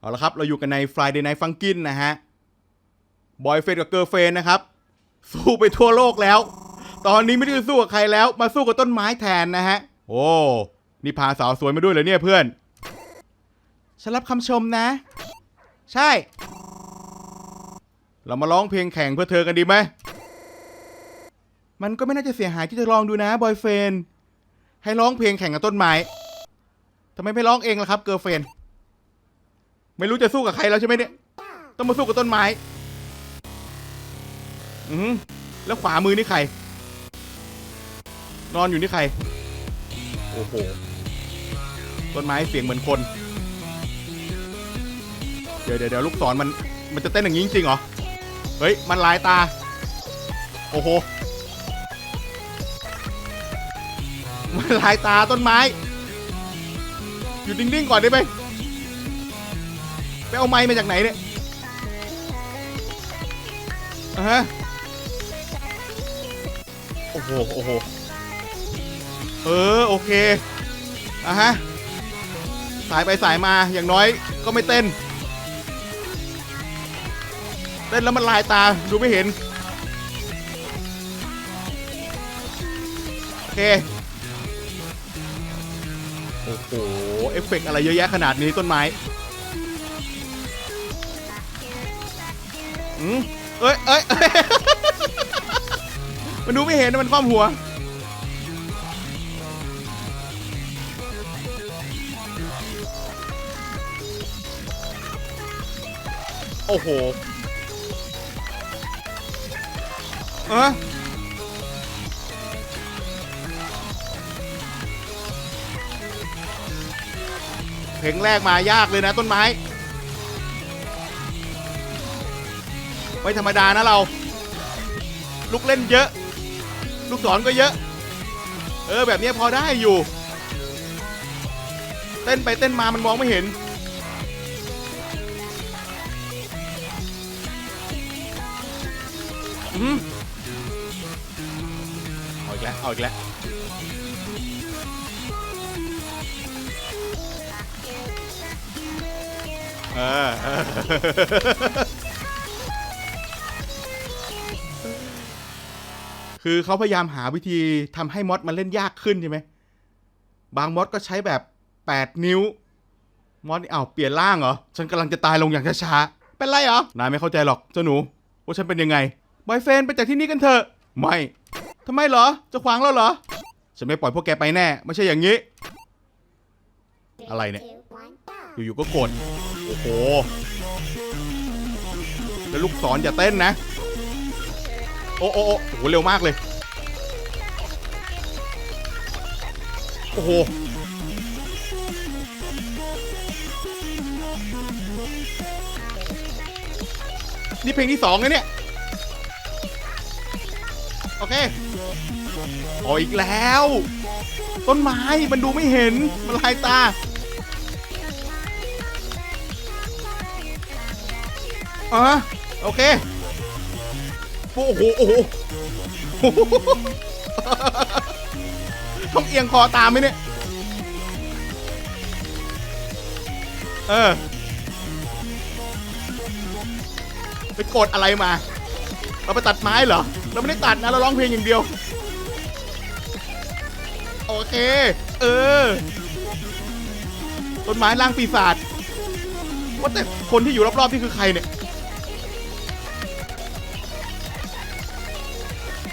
เอาละครับ เราอยู่กันใน Friday Night Funkin นะฮะบอยเฟนกับเกิร์ลเฟนนะครับ สู้ไปทั่วโลกแล้ว ตอนนี้ไม่ได้สู้กับใครแล้ว มาสู้กับต้นไม้แทนนะฮะ โอ้นี่พาสาวสวยมาด้วยเหรอเนี่ยเพื่อนฉันรับคำชมนะ ใช่ เรามาร้องเพลงแข่งเพื่อเธอกันดีไหมมันก็ไม่น่าจะเสียหายที่จะลองดูนะบอยเฟนให้ร้องเพลงแข่งกับต้นไม้ทำไมไม่ร้องเองล่ะครับเกิร์ลเฟน ไม่รู้จะสู้กับใครแล้วใช่ไหมเนี่ย ต้องมาสู้กับต้นไม้ อือแล้วขวามือนี่ใคร นอนอยู่นี่ใคร โอ้โห ต้นไม้เสียงเหมือนคน เดี๋ยวเดี๋ยวเดี๋ยวลูกศรมัน มันจะเต้นอย่างนี้จริงๆเหรอ เฮ้ย มันลายตา โอ้โห มันลายตาต้นไม้ อยู่นิ่งๆก่อนได้ไหม ไปเอาไม้มาจากไหนเนี่ยอ่าฮะโอ้โหโอ้โหเออโอเคอะฮะสายไปสายมาอย่างน้อยก็ไม่เต้น เต้นแล้วมันลายตาดูไม่เห็น โอเค โอ้โห เอฟเฟกต์อะไรเยอะแยะขนาดนี้ต้นไม้ อืมเอ้ยเอ้ยเอ้ย มันดูไม่เห็นนะมันคว่ำหัว โอ้โห เอะเพลงแรกมายากเลยนะต้นไม้ ไม่ธรรมดานะเรา ลูกเล่นเยอะ ลูกศรก็เยอะ เออแบบนี้พอได้อยู่ เต้นไปเต้นมามันมองไม่เห็น อืมเอาอีกแล้วเอาอีกแล้วเออ คือเขาพยายามหาวิธีทำให้มอดมันเล่นยากขึ้นใช่ไหม บางมอดก็ใช้แบบ8นิ้ว มอดอ้าวเปลี่ยนร่างเหรอ ฉันกำลังจะตายลงอย่างช้าๆ เป็นไรเหรอ นายไม่เข้าใจหรอกเจ้าหนูว่าฉันเป็นยังไง บอยเฟนไปจากที่นี่กันเถอะ ไม่ทำไมเหรอ จะขวางเราเหรอ ฉันไม่ปล่อยพวกแกไปแน่ ไม่ใช่อย่างนี้ อะไรเนี่ย อยู่ๆก็กด โอ้โห แล้วลูกศรอย่าเต้นนะ โอ้โอ้โอ้โหเร็วมากเลย โอ้โห นี่เพลงที่สองนะเนี่ย โอเคโอ้อีกแล้ว ต้นไม้มันดูไม่เห็น มันลายตาอะโอเค อ้โหโอ้โหต้องเอียงคอตามไหมเนี่ย เออ ไปกดอะไรมา เราไปตัดไม้เหรอ เราไม่ได้ตัดนะ เราร้องเพลงอย่างเดียว โอเค เออ ต้นไม้ล่างปีศาจว่าแต่คนที่อยู่รอบๆ นี่คือใครเนี่ย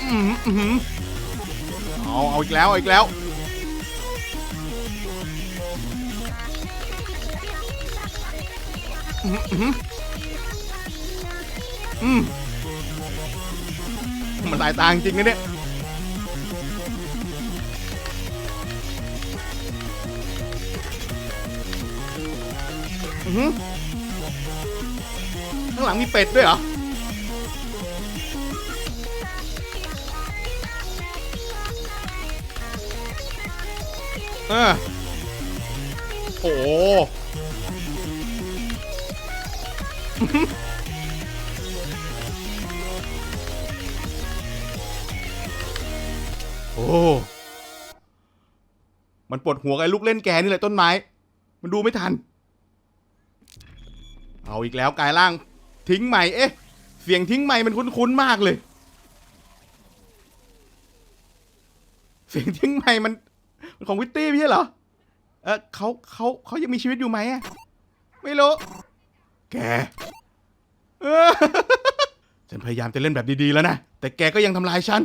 อืมอืมเอาเอาอีกแล้วเอาอีกแล้ว อืมอืมอืมมันหลายตาจริงนะเนี่ย อือหือข้างหลังมีเป็ดด้วยเหรอ เออโอ้โหโอ้ มันปวดหัวไอ้ลูกเล่นแกนี่แหละต้นไม้ มันดูไม่ทัน เอาอีกแล้วกายร่าง ทิ้งใหม่ เอ๊ะ เสียงทิ้งใหม่มันคุ้นๆมากเลย เสียงทิ้งใหม่มัน ของวิตตี้ไม่เหรอ เออเขาเขาเขายังมีชีวิตอยู่ไหมอะไม่รู้ แกเออฉันพยายามจะเล่นแบบดีๆแล้วนะ แต่แกก็ยังทำลายฉัน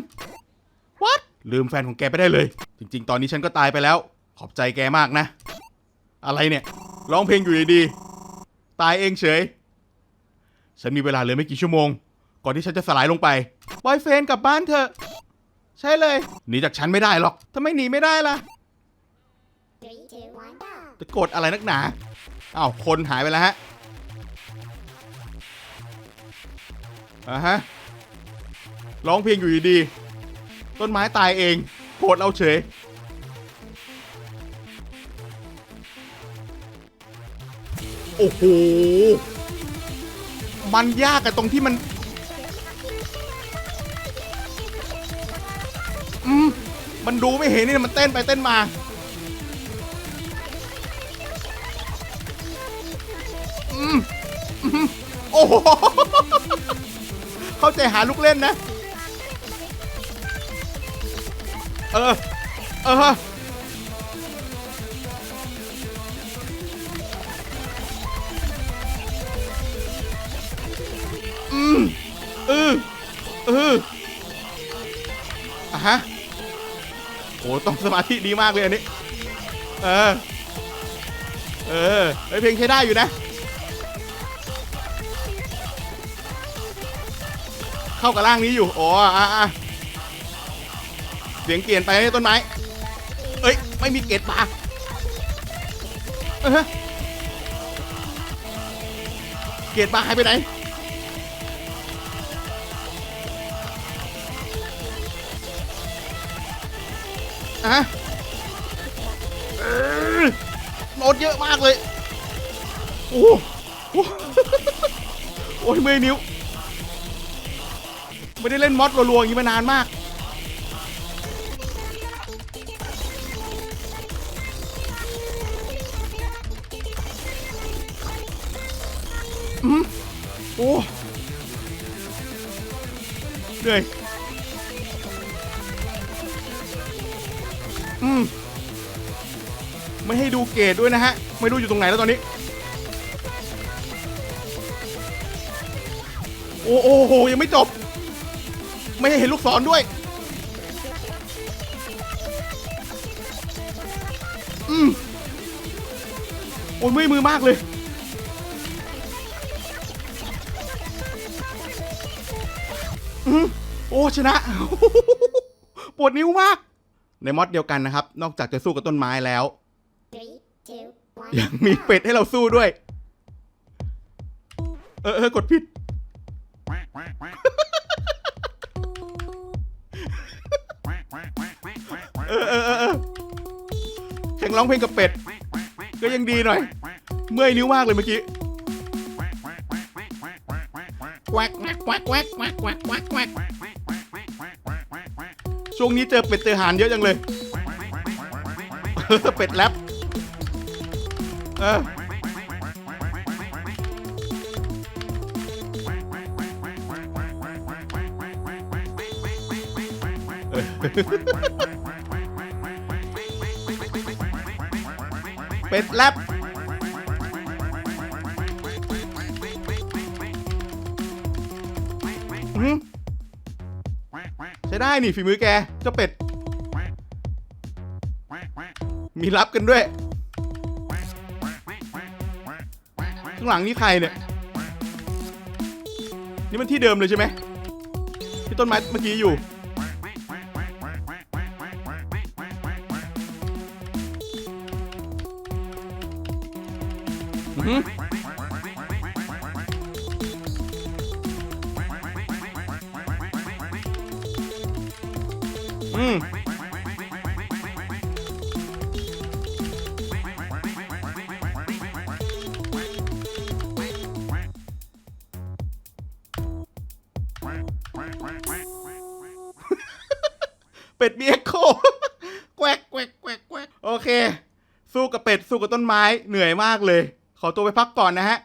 What ลืมแฟนของแกไปได้เลย จริง ๆ ตอนนี้ฉันก็ตายไปแล้ว ขอบใจแกมากนะ อะไรเนี่ยร้องเพลงอยู่ดีๆตายเองเฉย ฉันมีเวลาเหลือไม่กี่ชั่วโมง ก่อนที่ฉันจะสลายลงไปบอยเฟนกลับบ้านเถอะ ใช่เลย หนีจากฉันไม่ได้หรอกทำไมหนีไม่ได้ล่ะ one, go. จะกดอะไรนักหนาอ้าวคนหายไปแล้วฮะอ่าฮะร้องเพลงอยู่ดีๆต้นไม้ตายเองโกรธเอาเฉยโอ้โหมันยากกันตรงที่มันอืมมันดูไม่เห็นนี่มันเต้นไปเต้นมา อ้โหเข้าใจหาลูกเล่นนะ เออ เอออืมเออเอออะฮะโหต้องสมาธิดีมากเลยอันนี้ เออ เออเฮ้ยเพลงใช้ได้อยู่นะ เข้ากับร่างนี้อยู่อ๋ออะอะเสียงเปลี่ยนไปให้ต้นไม้เอ้ยไม่มีเกตปลาเกตปลาหายไปไหนอะโน้ตเยอะมากเลยโอ้โหโอ้โหโอ้ยเมื่อยนิ้ว ไม่ได้เล่นมอสรัวๆอย่างนี้มานานมาก อืมโอ้เหนื่อยอืมไม่ให้ดูเกรดด้วยนะฮะ ไม่รู้อยู่ตรงไหนแล้วตอนนี้ โอ้โอ้โหยังไม่จบ ไม่ให้เห็นลูกศรด้วย อืมโอ้ยเมื่อยมือมากเลย อืมโอ้ชนะ ปวดนิ้วมาก ในมอดเดียวกันนะครับ นอกจากจะสู้กับต้นไม้แล้ว Three, two, one, ยังมีเป็ดให้เราสู้ด้วย เออเออกดผิด ออเออเออเออแข่งร้องเพลงกับเป็ด ก็ยังดีหน่อย เมื่อยนิ้วมากเลยเมื่อกี้แวกแวกแวกแวกแวกแวกแวกแวกช่วงนี้เจอเป็ดเจอหานเยอะจังเลยเออเป็ดแรปเออเป็ดแรปอืมใช้ได้นี่ฝีมือแก เจ้าเป็ด มีรับกันด้วย ข้างหลังนี่ใครเนี่ย นี่มันที่เดิมเลยใช่ไหมที่ต้นไม้เมื่อกี้อยู่ หืออืมเป็ดมีเอ็กโคแกวกแกวกแกวกแกวกโอเค สู้กับเป็ด สู้กับต้นไม้ เหนื่อยมากเลย ขอตัวไปพักก่อนนะฮะ